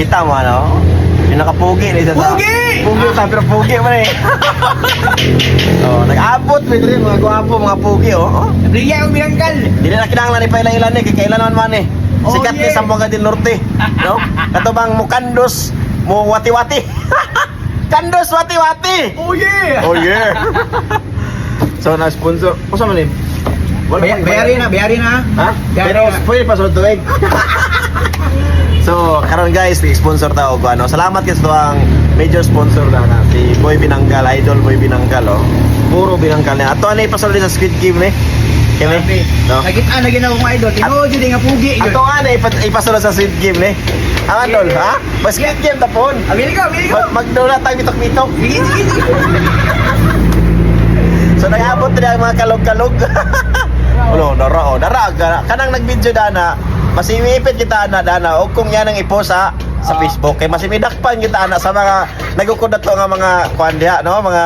Kita mo ano? Yung nakapugi na isa sa... Pugi! Pugi sa pero pugi man eh. oh, nag-abot with rin mga gwapo, mga pugi oh. oh. Akong binangkal. Dili na kinahanglan ni pailan-ilan eh, kay kailan man man eh. Oh, Sikat ni yeah. sa mga del norte, no? Katubang mukandos, mo wati-wati. Kandos wati-wati. Oh yeah! Oh yeah. so na sponsor. Usa man ni? Bay- bayari na, bayari na. Ha? Bayari Pero na. pwede pa sa tuig. so, karon guys, sponsor ta og ano. Salamat kay sa ang major sponsor na na si Boy Binanggal, Idol Boy Binanggal oh. Puro binanggal na. Ato ani pasal sa Squid Game ni. Kami. No. Nakita na ginawa kong idol. Tinuod yun nga pugi. Ato ani ipasal sa Squid Game ni. Ang Idol, ha? Mas Squid Game tapon. Amili ka, amili ka. Mag magdula tag bitok-bitok. Sige, sige. So nag-abot na mga kalog-kalog. Ulo, dara oh, dara ka- kanang nag-video dana, masimipit kita ana dana og kung yan ang i-post sa sa Ah. Facebook kay masimidakpan kita ana sa mga nagukod na to nga mga diha no, mga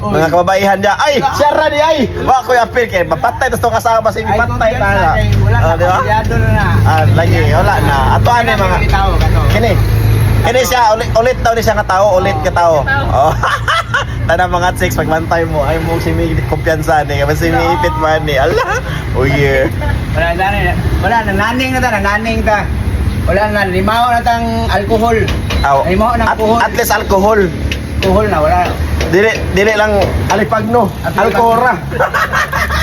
Oy. mga kababaihan diha. Ay, share di ay. Wa ko apil kay mapatay to kasama Ay, masimipatay kung ta na. Wala Ah, na, di ba? pamilyado na na. Ah, lagi wala na. Ato ani mga. Kini. Kini siya ulit, ulit daw ni siya nga tao, ulit ka tao. Oh. Tanang mga chicks pagmantay mo ay mo si may kumpiyansa ni kasi si may ipit man ni. Ala. Oh yeah. Wala na, na, wala na, naning na ta, na, naning ta. Wala na, limaw na tang alcohol. Aw. Ay mo ng At, alcohol. at least alcohol. Alcohol na, wala. Dili dili lang alipagno, Alipagno. alcora.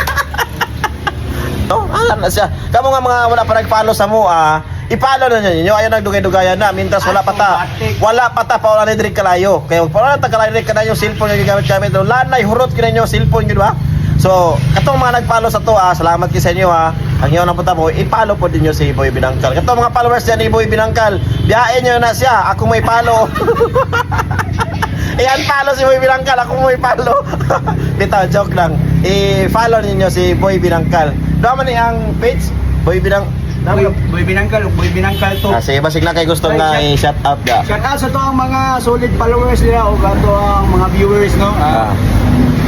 No, alam na siya. Kamo nga mga wala pa nag-follow sa mo ah, i-follow na ninyo. Ayaw nagdugay-dugayan na mintas wala pa ta. Wala pa ta pa wala ni diri kalayo. Kaya wala ta kalayo diri kana yung cellphone nga gigamit gamit. Lanay hurot kina nyo cellphone gid ba? So, katong mga nag-follow sa to ah, salamat kay sa inyo ha. Ang inyo nang punta mo, i-follow po din nyo si Boy Binangkal. Katong mga followers niya ni Boy Binangkal, biyain nyo na siya. Ako may follow. Iyan follow si Boy Binangkal, ako mo i-follow. Bitaw, joke lang. I-follow ninyo si Boy Binangkal. Naman ni ang page, Boy Binang... Boy, boy binangkal, boy binangkal to. Ah, sige, basig lang kay gusto nga i-shout out ya. Shout out sa to ang mga solid followers nila o ato ang mga viewers no. Ah.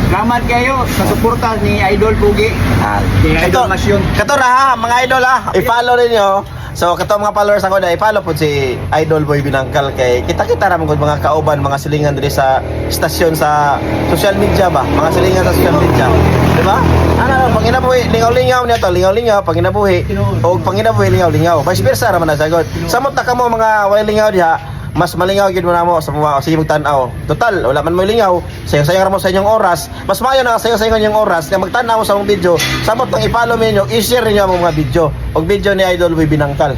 Salamat kayo sa suporta ni Idol Pugi. Ah. Kay Idol Masyon. Kato na ha, mga idol ha. I-follow ninyo. So, kato mga followers ako na i-follow po si Idol Boy Binangkal kay kita-kita ra mga mga kauban, mga silingan diri sa istasyon sa social media ba? Mga silingan sa social media. Di ba? Ano, ano, pag inabuhi, lingaw-lingaw niya to, lingaw-lingaw, pag inabuhi, o pag inabuhi, lingaw-lingaw. Vice versa naman na sagot. Samot na kamo mga way lingaw diha, mas malingaw gid mo na mo sa mga sige magtan-aw. Total, wala man mo lingaw, sayang-sayang mo sa inyong oras. Mas maayo na sayang-sayang inyong oras na magtan-aw sa mong video. Samot nang i-follow mo ninyo, i-share niyo ang mga video. Og video ni Idol Boy Binangkal.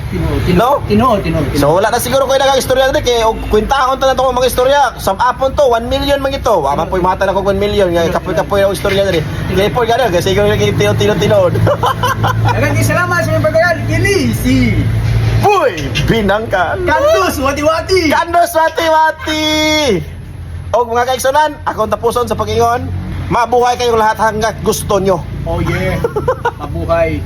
No? Tinuod, tinuod. So wala na siguro ko nagang istorya diri kay og kwentahon ta na to mga istorya. Sam apon to 1 million man ito. Wa man poy mata na ko 1 million nga kapoy-kapoy ang istorya diri. Kay po gani kasi siguro lagi tino-tino-tinod. Daghang salamat sa inyong pagkagal. Kini si Boy Binangkal. Kantus Wati-Wati. Kandos wati-wati! Og mga kaigsunan, akong tapuson sa pag-ingon, mabuhay kayong lahat hanggat gusto nyo. Oh yeah. Mabuhay.